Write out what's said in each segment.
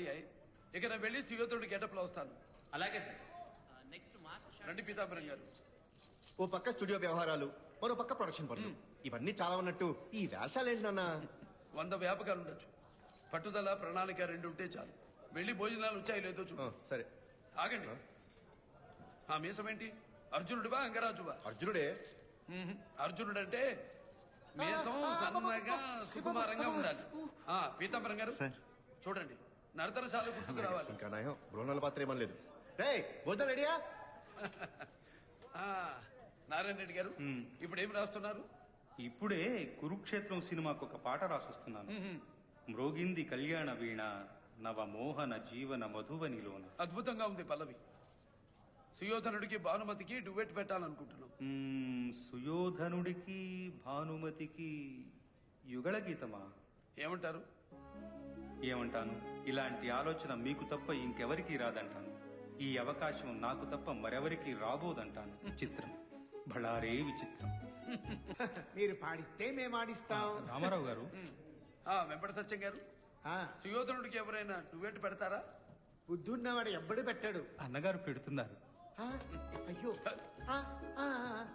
ఇక నేను వెళ్ళి సుయోధుడి గెటప్లో వస్తాను. అలాగే సార్. నెక్స్ట్ మాస్ రండి పీతాంబరం గారు. ఓ పక్క స్టూడియో వ్యవహారాలు మరో పక్క ప్రొడక్షన్ పనులు. ఇవన్నీ చాలా ఉన్నట్టు ఈ వేషాలు ఏంటి నాన్న? వంద వ్యాపకాలు ఉండొచ్చు. పట్టుదల ప్రణాళిక రెండు ఉంటే చాలు. వెళ్ళి భోజనాలు వచ్చాయి లేదో చూడు. సరే. ఆగండి. ఆ. మీసం ఏంటి అర్జునుడివా అంగరాజువా? అర్జునుడే. మ్మ్. అర్జునుడంటే మీసం సన్నగా సుకుమారంగా ఉండాలి. ఆ పీతాంబరం గారు. సార్. చూడండి. నరతరశాలు గుర్తుకు రావాలి. ఇంకా నయం. బృహణాల పాత్ర ఏమని లేదు. రే వద్దా రెడీయా? ఆ, నారాయణ రెడ్డి గారు ఇప్పుడు ఏం రాస్తున్నారు? ఇప్పుడే కురుక్షేత్రం సినిమాకు ఒక పాట రాసొస్తున్నాను. మ్రోగింది కళ్యాణ వీణ నవ మోహన జీవన మధువనిలోన. అద్భుతంగా ఉంది పల్లవి. సుయోధనుడికి భానుమతికి డువెట్ పెట్టాలనుకుంటున్నాం. సుయోధనుడికి భానుమతికి యుగళ గీతమా ఏమంటారు? ఏమంటాను? ఇలాంటి ఆలోచన మీకు తప్ప ఇంకెవరికి రాదంటాను. ఈ అవకాశం నాకు తప్ప మరెవరికి రాబోదంటాను. చిత్రం బళారే విచిత్రం. మీరు పాడిస్తే మేము ఆడిస్తాం. రామారావు గారు. ఆ వెంపట సత్యం గారు. ఆ, సుయోధనుడికి ఎవరైనా డువెట్ పెడతారా? బుద్ధున్నవాడు ఎవ్వడు పెట్టాడు. అన్నగారు పెడుతున్నారు. ఆ, అయ్యో. ఆ, ఆ,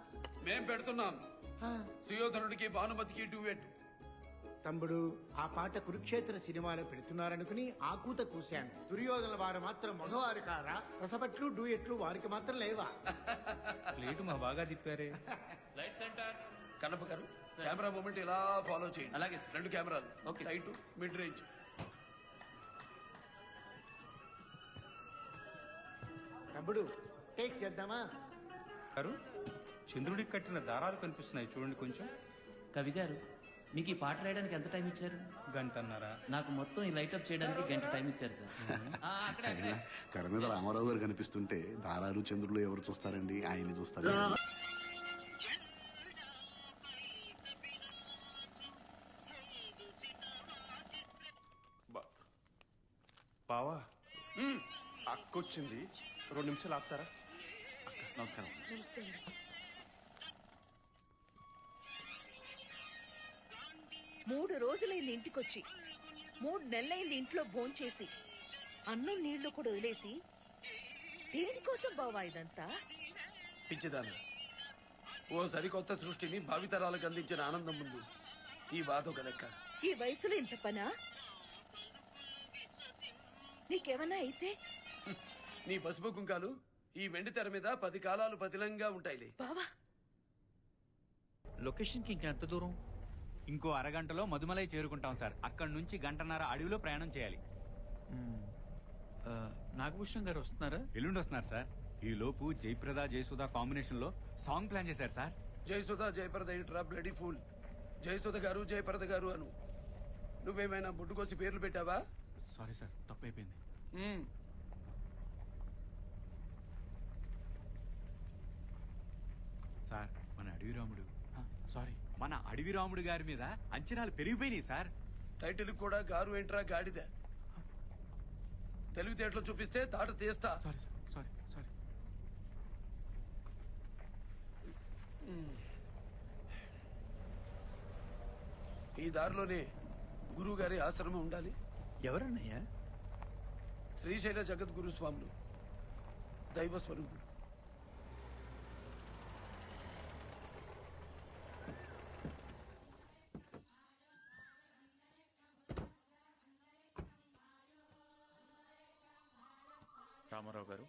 మేం పెడుతున్నాం. ఆ. సుయోధనుడికి భానుమతికి డువెట్ తమ్ముడు ఆ పాట కురుక్షేత్ర సినిమాలో పెడుతున్నారనుకుని ఆకూత కూశాను. దుర్యోధన వారు మాత్రం మగవారు కారా రసపట్లు డూయట్లు వారికి మాత్రం లేవా? ప్లేటు మా బాగా తిప్పారే. Light centre. కన్నప్ప గారు కెమెరా మూమెంట్ ఇలా ఫాలో చేయండి. అలాగే. రెండు కెమెరాలు. ఓకే. Light mid range. తమ్ముడు టేక్ చేద్దామా? గారు చంద్రుడికి కట్టిన దారాలు కనిపిస్తున్నాయి చూడండి కొంచెం. కవి గారు మీకు ఈ పాట రాయడానికి ఎంత టైం ఇచ్చారు? గంటన్నర. నాకు మొత్తం ఈ లైట్ అప్ చేయడానికి గంట టైం ఇచ్చారు సార్. ఆ, అక్కడే అక్కడే. తెర మీద రామారావు గారు కనిపిస్తుంటే దారాలు చంద్రులు ఎవరు చూస్తారండి? ఆయన్ని చూస్తారు. బావా. అక్కొచ్చింది. రెండు నిమిషాలు ఆపుతారా? అక్క, నమస్కారం. మూడు రోజులైంది ఇంటికొచ్చి. మూడు నెలలైంది ఇంట్లో భోంచేసి. అన్నం నీళ్ళు కూడా వదిలేసి. దేనికోసం బావా ఇదంతా? పిచ్చిదాన. ఓ సరికొత్త సృష్టిని భావితరాలకు అందించిన ఆనందం ముందు ఈ బాధ ఒక లెక్క. ఈ వయసులో ఇంత పనా? నీకేమన్నా అయితే? నీ పసుపు కుంకాలు ఈ వెండి తెర మీద పది కాలాలు పతిలంగా ఉంటాయిలే. బావా. లొకేషన్కి ఇంకా ఎంత దూరం? ఇంకో అరగంటలో మధుమలై చేరుకుంటాం సార్. అక్కడి నుంచి గంటన్నర అడవిలో ప్రయాణం చేయాలి. నాగభూషణం గారు వస్తున్నారా? ఎల్లుండి వస్తున్నారు సార్. ఈ లోపు జయప్రద జయసుధ కాంబినేషన్లో సాంగ్ ప్లాన్ చేశారు సార్. జయసుధ జయప్రద ఏంట్రా బ్లడీ ఫూల్? జయసుధ గారు జయప్రద గారు అను. నువ్వేమైనా బుడ్డుకోసి పేర్లు పెట్టావా? సారీ సార్ తప్పైపోయింది. సార్ మన అడవి రాముడు సారీ. మన అడవి రాముడు గారి మీద అంచనాలు పెరిగిపోయినాయి సార్. టైటిల్ కూడా గారు ఏంట్రా గాడిద? తెలివితేటలు చూపిస్తే తాట తీస్తా. Sorry sir sorry sorry. ఈ దారిలోనే గురువు గారి ఆశ్రమం ఉండాలి. ఎవరన్నయ్యా? శ్రీశైల జగద్గురు స్వాములు దైవ స్వరూపులు. రామారావు గారు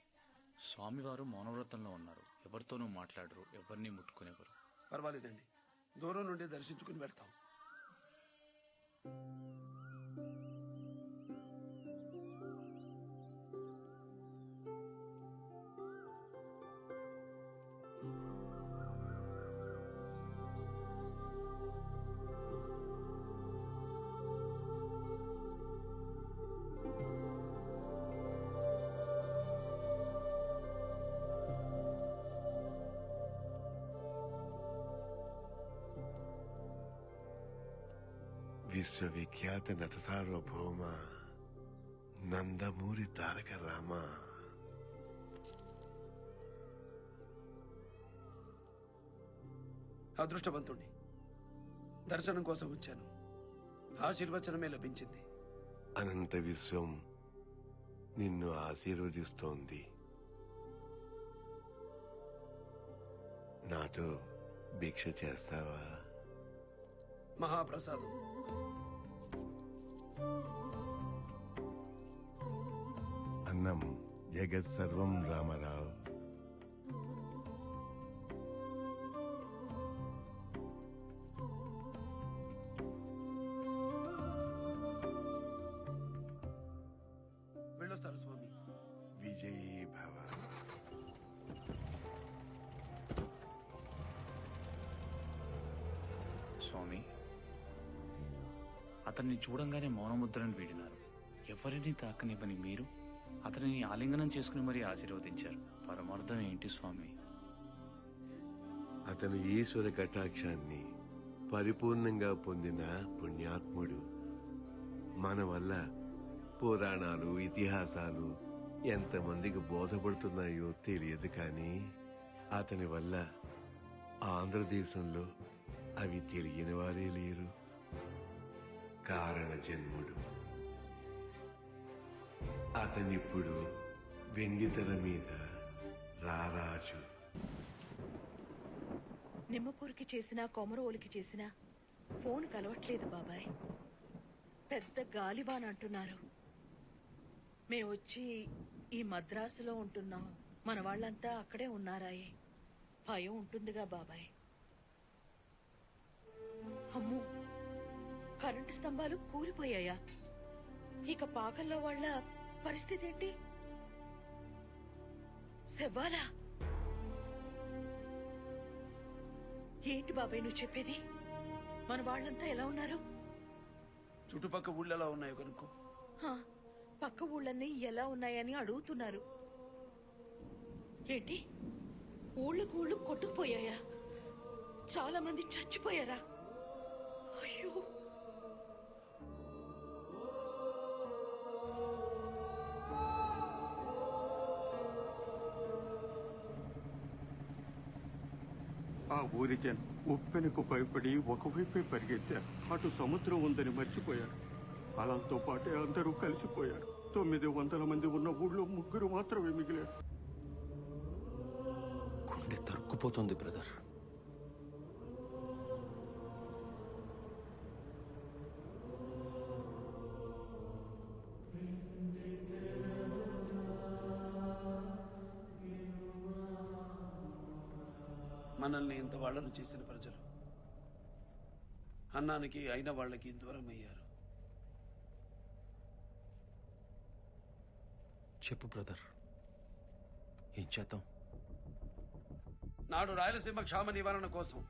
స్వామివారు మౌనవ్రతంలో ఉన్నారు. ఎవరితోనూ మాట్లాడరు ఎవరిని ముట్టుకునేవారు. పర్వాలేదండి. దూరం నుండి దర్శించుకుని వెళ్తాం. విశ్వవిఖ్యాత నట సార్వభౌమ నందమూరి తారక రామ. అదృష్టవంతుణ్ణి. దర్శనం కోసం వచ్చాను. ఆశీర్వచనమే లభించింది. అనంత విశ్వం నిన్ను ఆశీర్వదిస్తోంది. నాతో భిక్ష చేస్తావా? మహాప్రసాదం. అన్నం జగత్ సర్వం రామరావు. వెళ్ళొస్తాను స్వామి. విజయీ భవ. స్వామి అతన్ని చూడంగానే మౌనముద్రను వీడినారు. ఎవరిని తాకనివ్వని మీరు? అతనిని ఆలింగనం చేసుకుని మరీ ఆశీర్వదించారు. పరమార్థం ఏంటి స్వామి? అతను ఈశ్వర కటాక్షాన్ని పరిపూర్ణంగా పొందిన పుణ్యాత్ముడు. మన వల్ల పురాణాలు ఇతిహాసాలు ఎంతమందికి బోధపడుతున్నాయో తెలియదు కానీ అతని వల్ల ఆంధ్రదేశంలో అవి తెలియని వారే లేరు. కారణ జన్ముడు అతనిప్పుడు వెండితెర మీద రారాజు. నిమ్మకూరికి చేసినా కొమరవోలికి చేసినా ఫోన్ కలవట్లేదు బాబాయ్. పెద్ద గాలివాన్ అంటున్నారు. మేమొచ్చి వచ్చి ఈ మద్రాసులో ఉంటున్నాం. మన వాళ్ళంతా అక్కడే ఉన్నారాయే. భయం ఉంటుందిగా బాబాయ్. కరెంటు స్తంభాలు కూలిపోయాయా? ఇక పాకల్లో వాళ్ళ పరిస్థితి ఏంటి? శవ్వాలా ఏంటి బాబాయ్ నువ్వు చెప్పేది? మన వాళ్ళంతా ఎలా ఉన్నారు? చుట్టుపక్క ఊళ్ళో ఎలా ఉన్నాయో కనుక్కో. హా, పక్క ఊళ్ళన్నీ ఎలా ఉన్నాయని అడుగుతున్నారు. ఏంటి? ఊళ్ళకు ఊళ్ళు కొట్టుకుపోయాయా? చాలా మంది చచ్చిపోయారా? ఓరిజన్ ఉప్పెనకు భయపడి ఒకవైపే పరిగెత్తారు అటు సముద్రం ఉందని మర్చిపోయారు. అలలతో పాటే అందరూ కలిసిపోయారు. తొమ్మిది వందల మంది ఉన్న ఊళ్ళో ముగ్గురు మాత్రమే మిగిలారు. గుండె తరుక్కుపోతుంది బ్రదర్. మనల్ని ఇంత వాళ్ళను చేసిన ప్రజలు. అన్నానికి అయిన వాళ్ళకి దూరం అయ్యారు. చెప్పు బ్రదర్. ఏం చేద్దాం? నాడు రాయలసీమ క్షామ నివారణ కోసం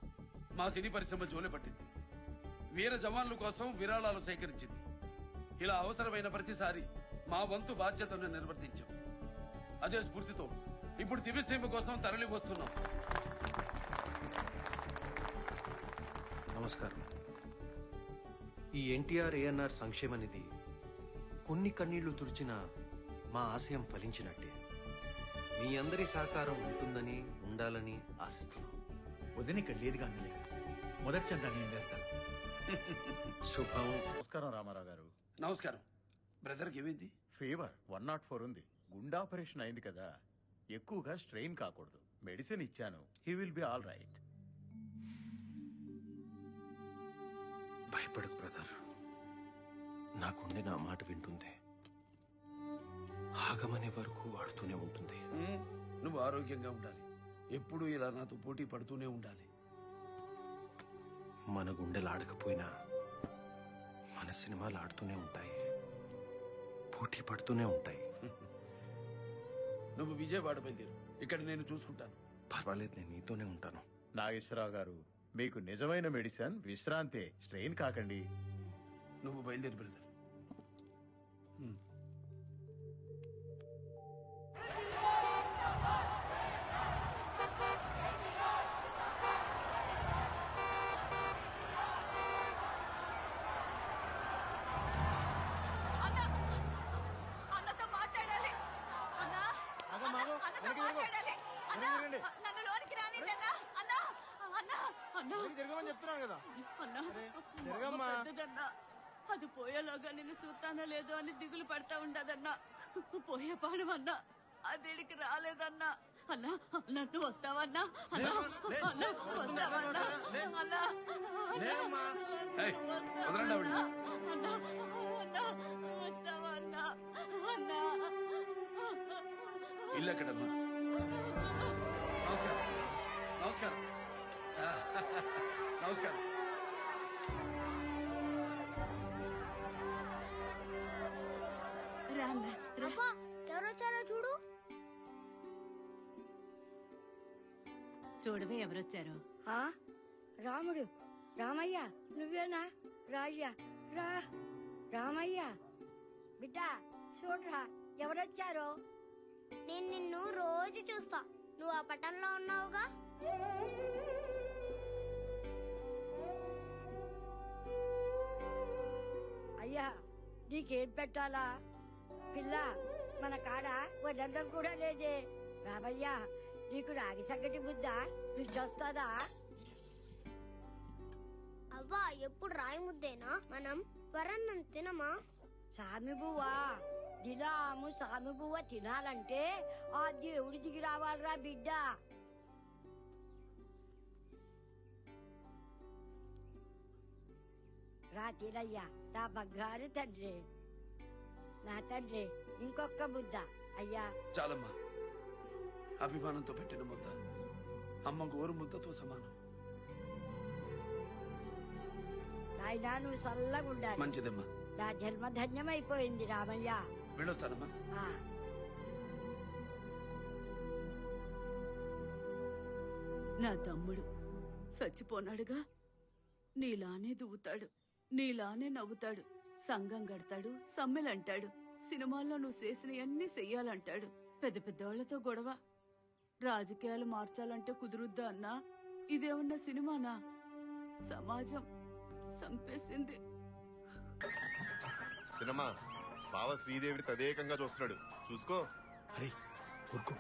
మా సినీ పరిశ్రమ జోలి పట్టింది. వీర జవాన్ల కోసం విరాళాలు సేకరించింది. ఇలా అవసరమైన ప్రతిసారి మా వంతు బాధ్యతను నిర్వర్తించాం. అదే స్ఫూర్తితో ఇప్పుడు దివ్యసీమ కోసం తరలి వస్తున్నాం నమస్కారం. ఈ ఎన్టీఆర్ ఏఎన్ఆర్ సంక్షేమ నిధి కొన్ని కన్నీళ్ళు తుడిచిన మా ఆశయం ఫలించినట్టే. మీ అందరి సహకారం ఉంటుందని ఉండాలని ఆశిస్తున్నాం. వదిన ఇక్కడ లేదుగా అన్నయ్య మొదటి చందా నేను చేస్తాను. శుభం. నమస్కారం రామారావు గారు. నమస్కారం. బ్రదర్కి ఏమైంది? ఫీవర్ వన్ నాట్ ఫోర్ ఉంది. గుండె ఆపరేషన్ అయింది కదా. ఎక్కువగా స్ట్రెయిన్ కాకూడదు. మెడిసిన్ ఇచ్చాను. He will be all right. భయపడకు బ్రదర్. నా గుండె నా మాట వింటుంది. ఆగమనే వరకు ఆడుతూనే ఉంటుంది. నువ్వు ఆరోగ్యంగా ఉండాలి. ఎప్పుడూ ఇలా నాతో పోటీ పడుతూనే ఉండాలి. మన గుండెలు ఆడకపోయినా మన సినిమాలు ఆడుతూనే ఉంటాయి. పోటీ పడుతూనే ఉంటాయి. నువ్వు విజయవాడ బయలుదేరు. ఇక్కడ నేను చూసుకుంటాను. పర్వాలేదు నేను నీతోనే ఉంటాను. నాగేశ్వరరావు గారు మీకు నిజమైన మెడిసిన్ విశ్రాంతే. స్ట్రెయిన్ కాకండి. నువ్వు బయలుదేరి బ్రదర్. అన్నతో మాట్లాడాలి. అన్నా అన్నతో మాట్లాడాలి. అన్నా నన్ను లోనికి రానివ్వండి అన్నా అన్నా అన్నా. అన్నా చెప్తున్నాను కదా. అన్నా. పెద్దదన్నా అది పోయేలోగా నిన్ను చూస్తానో లేదో అని దిగులు పడతా ఉండదన్నా. పోయే పాడమన్నా అదేడికి రాలేదన్నా. అన్నా అన్నా నువ్వు వస్తావన్నా? అన్నా అన్నా వస్తావన్నా? అన్నా. అన్నా అన్నా వస్తావన్నా? అన్నా నమస్కారం. నమస్కారం. నమస్కారం. రా అన్నా రా. ఎవరొచ్చారో చూడు. చూడవే ఎవరొచ్చారు. ఆ రాముడు రామయ్య నువ్వేనా? రాయ్యా రా. రామయ్య బిడ్డ చూడరా ఎవరొచ్చారో? నేను నిన్ను రోజు చూస్తా. నువ్వు ఆ పట్టణంలో ఉన్నావుగా? అయ్యా నీకేం పెట్టాలా? పిల్ల మన కాడ వదంతం కూడా లేదే. రామయ్య నీకు రాగి సంగటి బుద్ధ రుచొస్తుందా అవ్వా ఎప్పుడు రాయి ముద్దేనా? మనం వరన్నం తినమా? సామి బువ్వా దినాము సామి బువ్వ తినాలంటే ఆ దేవుడి దిగి రావాలిరా బిడ్డ. రా తినయ్యా నా బంగారు తండ్రి. నా తండ్రి ఇంకొక ముద్ద. అయ్యా. చాలమ్మా. అభిమానంతో పెట్టిన ముద్ద. అమ్మ గోరు ముద్దతో సమానం. నాయనా నువ్వు చల్లగా ఉండాలి. మంచిదమ్మా. నా జన్మ ధన్యమైపోయింది రామయ్య. వెళ్ళొస్తానమ్మా. ఆ. నా తమ్ముడు చచ్చిపోనాడుగా. నీలానే దువ్వుతాడు నీలానే నవ్వుతాడు సంఘం గడతాడు సమ్మెలంటాడు సినిమాల్లో నువ్వు చేసినవన్నీ చెయ్యాలంటాడు. పెద్ద పెద్దవాళ్ళతో గొడవ. రాజకీయాలు మార్చాలంటే కుదురుద్దా అన్నా? ఇదేమన్నా సినిమానా? సమాజం సంపేసింది చిన్నమ్మా బావ శ్రీదేవిని తదేకంగా చూస్తున్నాడు. చూసుకో. అరే ఊరుకో.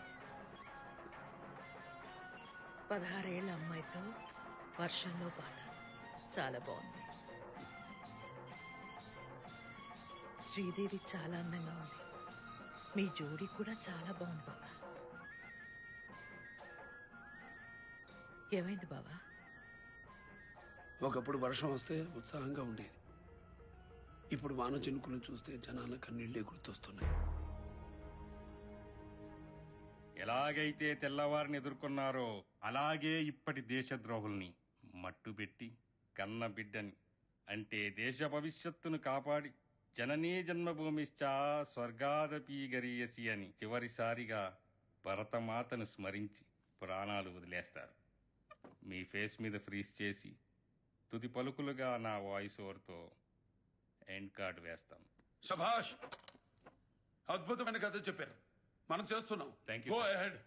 పదహారేళ్ళ అమ్మాయితో వర్షంలో పాట. చాలా బాగుంది. శ్రీదేవి చాలా అందంగా ఉంది. మీ జోడీ కూడా చాలా బాగుంది బాబా. ఏమైంది బాబా? ఒకప్పుడు వర్షం వస్తే ఉత్సాహంగా ఉండేది. ఇప్పుడు వాన చినుకులు చూస్తే జనాల కన్నీళ్ళే గుర్తొస్తున్నాయి. ఎలాగైతే తెల్లవారిని ఎదుర్కొన్నారో అలాగే ఇప్పటి దేశద్రోహుల్ని మట్టుబెట్టి కన్న బిడ్డని అంటే దేశ భవిష్యత్తును కాపాడి జననీ జన్మభూమిశ్చా స్వర్గాదపి గరీయసి అని చివరిసారిగా భరతమాతను స్మరించి ప్రాణాలు వదిలేస్తారు. మీ ఫేస్ మీద ఫ్రీజ్ చేసి తుది పలుకులుగా నా వాయిస్ ఓవర్తో ఎండ్ కార్డ్ వేస్తాం. శభాష్ అద్భుతమైన కథ చెప్పారు. మనం చేస్తున్నాం. Sir. అహెడ్